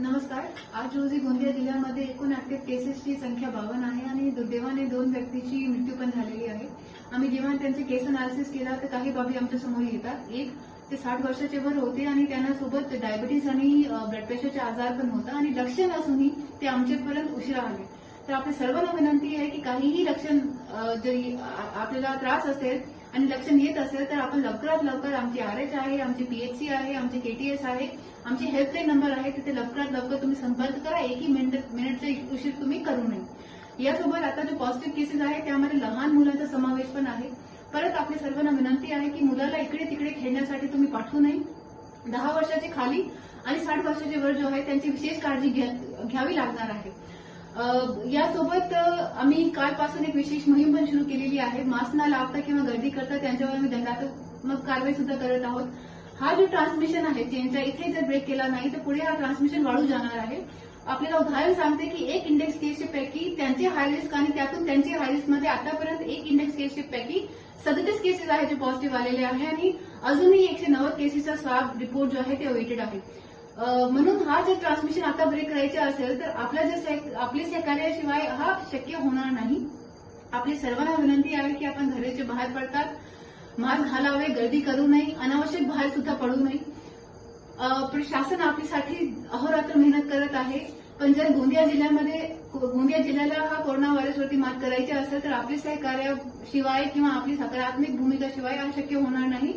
नमस्कार. आज रोजी गोंदिया जिल्ह्यामध्ये एकूण ऍक्टिव्ह केसेसची संख्या बावन्न आहे आणि दुर्दैवाने दोन व्यक्तीची मृत्यू पण झालेली आहे. आम्ही जेव्हा त्यांचे केस अनालिसिस केला तर काही बाबी आमच्यासमोर येतात. एक ते साठ वर्षाचे वर होते आणि त्यांना सोबत डायबिटीस आणि ब्लड प्रेशरचा आजार पण होता आणि लक्षण असूनही ते आमच्यापर्यंत उशिरा आले. तर आपल्या सर्वांना विनंती आहे की काहीही लक्षण जरी आपल्याला त्रास असेल आणि लक्षण येत असेल तर आपण लवकरात लवकर आमची आर एच आहे आमची पीएचसी आहे आमचे केटीएस आहे आमची हेल्पलाईन नंबर आहे तिथे लवकरात लवकर तुम्ही संपर्क करा. एकही मिनिट मिनिटचे उशीर तुम्ही करू नये. यासोबत आता जो पॉझिटिव्ह केसेस आहे त्यामध्ये लहान मुलांचा समावेश पण आहे. परत आपल्या सर्वांना विनंती आहे की मुलाला इकडे तिकडे खेळण्यासाठी तुम्ही पाठवू नये. दहा वर्षाचे खाली आणि साठ वर्षाचे वर जो आहे त्यांची विशेष काळजी घ्या- घ्यावी लागणार आहे. यासोबत आम्ही कालपासून एक विशेष मोहीम पण सुरू केलेली आहे. मास्क न लावता किंवा गर्दी करता त्यांच्यावर आम्ही दंडात्मक कारवाई सुद्धा करत आहोत. हा जो ट्रान्समिशन आहे चेनचा इथे जर ब्रेक केला नाही तर पुढे हा ट्रान्समिशन वाढू जाणार आहे. आपल्याला उदाहरण सांगते की एक इंडेक्स केसच्या पैकी त्यांचे हाय रिस्क आणि त्यातून त्यांचे हाय रिस्कमध्ये आतापर्यंत एक इंडेक्स केसच्या पैकी सदतीस केसेस आहेत जे पॉझिटिव्ह आलेले आहे. आणि अजूनही एकशे नव्वद केसेसचा स्वाब रिपोर्ट जो आहे ते अवेटेड आहे. म्हणून हा जर ट्रान्समिशन आता ब्रेक करायचे असेल तर आपल्या जर आपले सहकार्याशिवाय हा शक्य होणार नाही. आपली सर्वांना विनंती आहे की आपण घराच्या बाहेर पडतात. मास्क घालावे गर्दी करू नये अनावश्यक बाहेर सुद्धा पडू नये. प्रशासन आपल्यासाठी अहोरात्र मेहनत करत आहे. पण जर गोंदिया जिल्ह्यामध्ये गोंदिया जिल्ह्याला हा कोरोना व्हायरसवरती मात करायची असेल तर आपली सहकार्याशिवाय किंवा आपली सकारात्मक भूमिकाशिवाय हा शक्य होणार नाही.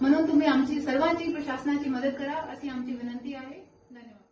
म्हणून तुम्ही आमची सर्वांची प्रशासनाची मदत करा अशी आमची विनंती आहे. धन्यवाद.